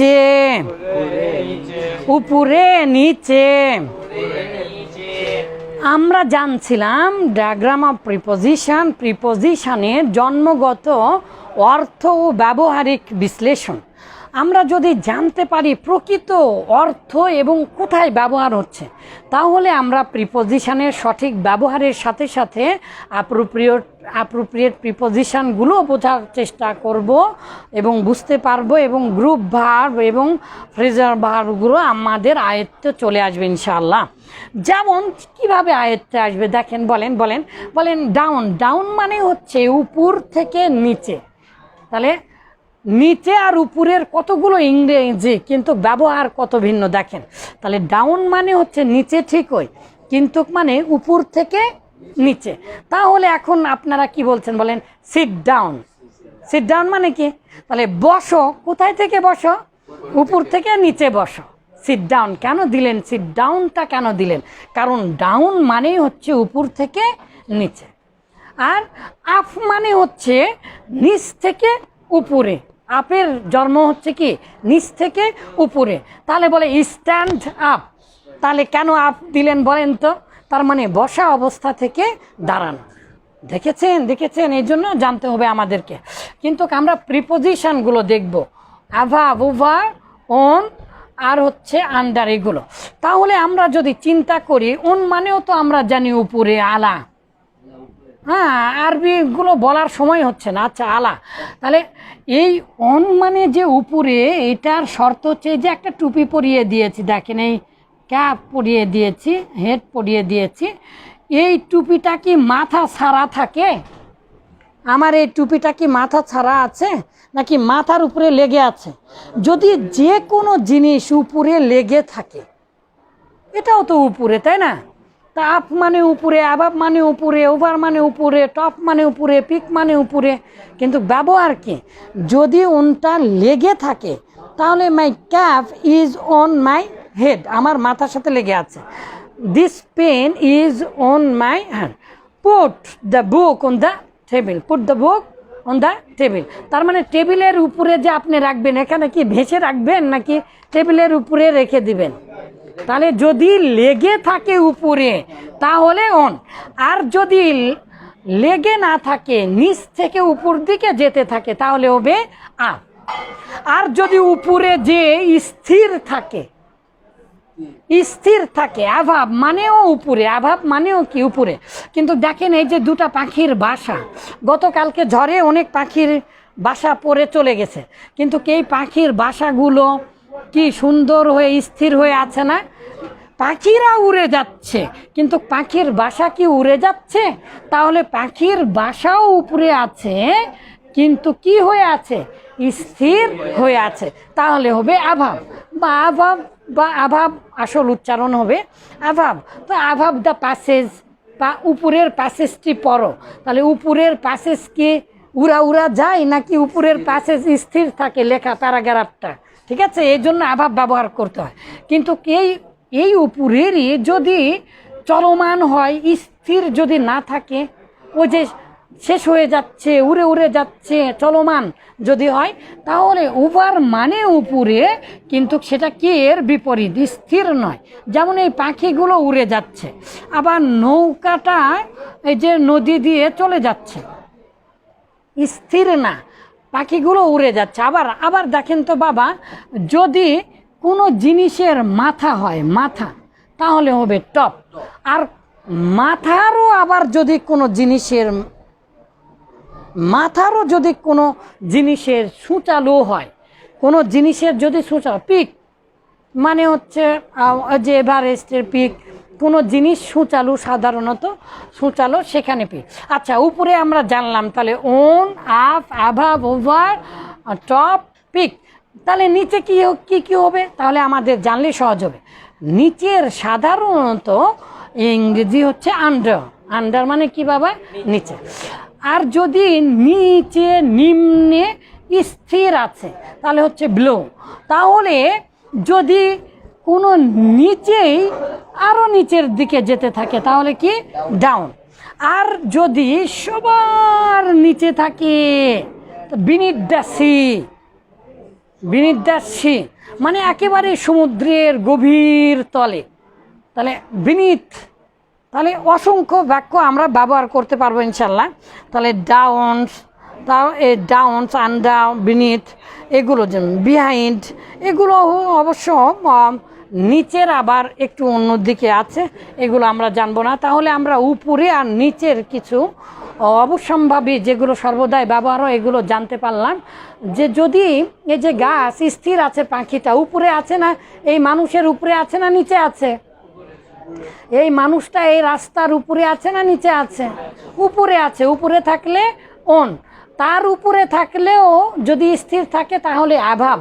নিচে। উপরে নিচে। আমরা জানছিলাম ডায়াগ্রাম অফ প্রিপোজিশন প্রিপোজিশনের জন্মগত অর্থ ও ব্যবহারিক বিশ্লেষণ। আমরা যদি জানতে পারি প্রকৃত অর্থ এবং কোথায় ব্যবহার হচ্ছে, তাহলে আমরা প্রিপোজিশনের সঠিক ব্যবহারের সাথে সাথে অ্যাপ্রোপ্রিয়েট অ্যাপ্রোপ্রিয়েট প্রিপোজিশনগুলো বোঝার চেষ্টা করব এবং বুঝতে পারব এবং গ্রুপ ভার্ব এবং ফ্রেজার ভার্বগুলো আমাদের আয়ত্তে চলে আসবে ইনশাআল্লাহ। যেমন, কীভাবে আয়ত্তে আসবে? দেখেন, বলেন বলেন বলেন ডাউন ডাউন মানে হচ্ছে উপর থেকে নিচে। তাহলে নিচে আর উপরের কতগুলো ইংরেজি, কিন্তু ব্যবহার কত ভিন্ন, দেখেন। তাহলে ডাউন মানে হচ্ছে নিচে ঠিকই, কিন্তু মানে উপর থেকে নিচে। তাহলে এখন আপনারা কি বলছেন বলেন? সিট ডাউন সিট ডাউন মানে কি? তাহলে বসো, কোথায় থেকে বসো? উপর থেকে নিচে বসো। সিট ডাউন কেন দিলেন? সিট ডাউনটা কেন দিলেন? কারণ ডাউন মানেই হচ্ছে উপর থেকে নিচে। আর আপ মানে হচ্ছে নিচ থেকে উপরে। আপের জন্ম হচ্ছে কি? নিচ থেকে উপরে। তাহলে বলে স্ট্যান্ড আপ তাহলে কেন আপ দিলেন বলেন তো? তার মানে বসা অবস্থা থেকে দাঁড়ানো। দেখেছেন? দেখেছেন? এই জন্য জানতে হবে আমাদেরকে। কিন্তু আমরা প্রিপোজিশনগুলো দেখব। অ্যাভাব ওভার অন আর হচ্ছে আন্ডার এগুলো। তাহলে আমরা যদি চিন্তা করি অন মানেও তো আমরা জানি উপরে, আলা। হ্যাঁ আরবিগুলো বলার সময় হচ্ছে না। আচ্ছা আলা। তাহলে এই অন মানে যে উপরে, এটার শর্ত হচ্ছে যে একটা টুপি পরিয়ে দিয়েছি, দেখেন এই ক্যাপ পরিয়ে দিয়েছি, হেড পরিয়ে দিয়েছি। এই টুপিটা কি মাথা ছাড়া থাকে? আমার এই টুপিটা কি মাথা ছাড়া আছে, নাকি মাথার উপরে লেগে আছে? যদি যে কোনো জিনিস উপরে লেগে থাকে, এটাও তো উপরে, তাই না? তা আপ মানে উপরে আবাব মানে উপরে, ওভার মানে উপরে, টপ মানে উপরে, পিক মানে উপরে। কিন্তু ব্যবহার কি? যদি ওনটা লেগে থাকে, তাহলে my cap is on my head আমার মাথার সাথে লেগে আছে। This pen is on my hand put the book on the table put the book on the table তার মানে টেবিলের উপরে যে আপনি রাখবেন, এখানে কি ভেসে রাখবেন নাকি টেবিলের উপরে রেখে দিবেন? তাহলে যদি লেগে থাকে উপরে, তাহলে অন। আর যদি লেগে না থাকে, নিচ থেকে উপর দিকে যেতে থাকে, তাহলে হবে আ। আর যদি উপরে যে স্থির থাকে স্থির থাকে অভাব মানেও উপরে অভাব মানেও কি উপরে? কিন্তু দেখেন এই যে দুটা পাখির বাসা, গতকালকে ঝড়ে অনেক পাখির বাসা পড়ে চলে গেছে। কিন্তু এই পাখির বাসাগুলো কি সুন্দর হয়ে, স্থির হয়ে আছে না? পাখিরা উড়ে যাচ্ছে। কিন্তু পাখির বাসা কি উড়ে যাচ্ছে? তাহলে পাখির বাসাও উপরে আছে কিন্তু কি হয়ে আছে? স্থির হয়ে আছে। তাহলে হবে আভাব। বা আভাব বা আভাব আসল উচ্চারণ হবে আভাব। তো আভাব দ্য প্যাসেজ বা উপরের প্যাসেজটি পড়ো। তাহলে উপরের প্যাসেজ কি উড়া উড়া যায় নাকি উপরের প্যাসেজ স্থির থাকে লেখা প্যারাগ্রাফটা? ঠিক আছে? এই জন্য আভাব ব্যবহার করতে হয়। কিন্তু এই এই উপরেরই যদি চলমান হয়, স্থির যদি না থাকে ও যে শেষ হয়ে যাচ্ছে, উড়ে উড়ে যাচ্ছে, চলমান যদি হয়, তাহলে উবার মানে উপরে, কিন্তু সেটা কি এর বিপরীত? স্থির নয়। যেমন এই পাখিগুলো উড়ে যাচ্ছে, আবার নৌকাটা এই যে নদী দিয়ে চলে যাচ্ছে। স্থির না। পাখিগুলো উড়ে যাচ্ছে। আবার আবার দেখেন তো বাবা, যদি কোনো জিনিসের মাথা হয়, মাথা, তাহলে হবে টপ। আর মাথারও আবার যদি কোনো জিনিসের, মাথারও যদি কোনো জিনিসের সূচালো হয়, কোনো জিনিসের যদি সূচালো, পিক মানে হচ্ছে যে এভারেস্টের পিক কোনো জিনিস সূচালু সাধারণত সূচালো সেখানে পিক আচ্ছা উপরে আমরা জানলাম, তাহলে on up above over top peak তাহলে নিচে কি কি কি হবে? তাহলে আমাদের জানলে সহজ হবে। নিচের সাধারণত ইংরেজি হচ্ছে আন্ডার আন্ডার মানে কি বাবা? নিচে। আর যদি নিচে নিম্নে স্থির আছে, তাহলে হচ্ছে ব্লো তাহলে যদি কোনো নিচেই আরও নিচের দিকে যেতে থাকে, তাহলে কি? ডাউন আর যদি সবার নিচে থাকে beneath the sea beneath the মানে একেবারে সমুদ্রের গভীর তলে। তাহলে বিনিথ তাহলে অসংখ্য বাক্য আমরা ব্যবহার করতে পারব ইনশাল্লাহ তাহলে ডাউন্স তাও এ ডাউন্স আন্ডার বিনিথ এগুলো যেমন বিহাইন্ড এগুলো অবশ্য নিচের আবার একটু অন্যদিকে আছে, এগুলো আমরা জানব না। তাহলে আমরা উপরে আর নিচের কিছু অবশ্যম্ভাবী যেগুলো সর্বদাই ব্যবহার হয়, এগুলো জানতে পারলাম। যে যদি এই যে গাছ স্থির আছে, পাখিটা উপরে আছে না, এই মানুষের উপরে আছে না, নিচে আছে? এই মানুষটা এই রাস্তার উপরে আছে না, নিচে আছে? উপরে আছে, উপরে থাকলে অন। তার উপরে থাকলেও যদি স্থির থাকে তাহলে অ্যাভাব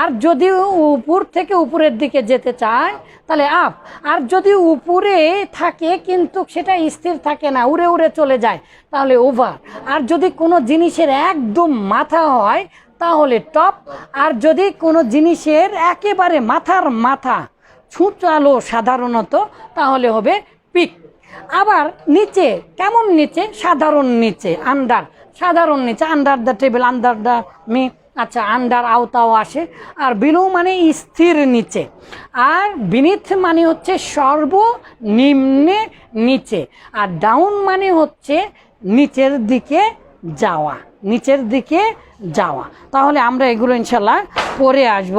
আর যদি উপর থেকে উপরের দিকে যেতে চায়, তাহলে আপ আর যদি উপরে থাকে কিন্তু সেটা স্থির থাকে না, উড়ে উড়ে চলে যায়, তাহলে ওভার। আর যদি কোনো জিনিসের একদম মাথা হয়, তাহলে টপ। আর যদি কোনো জিনিসের একেবারে মাথার মাথা ছুঁচালো সাধারণত, তাহলে হবে পিক। আবার নিচে, কেমন নিচে? সাধারণ নিচে আন্ডার সাধারণ নিচে under the table under the me আচ্ছা আন্ডার আওতাও আসে। আর বিলো মানে স্থির নিচে। আর বিনিথ মানে হচ্ছে সর্বনিম্নে নিচে। আর ডাউন মানে হচ্ছে নিচের দিকে যাওয়া, নিচের দিকে যাওয়া। তাহলে আমরা এগুলো ইনশাল্লাহ পরে আসব।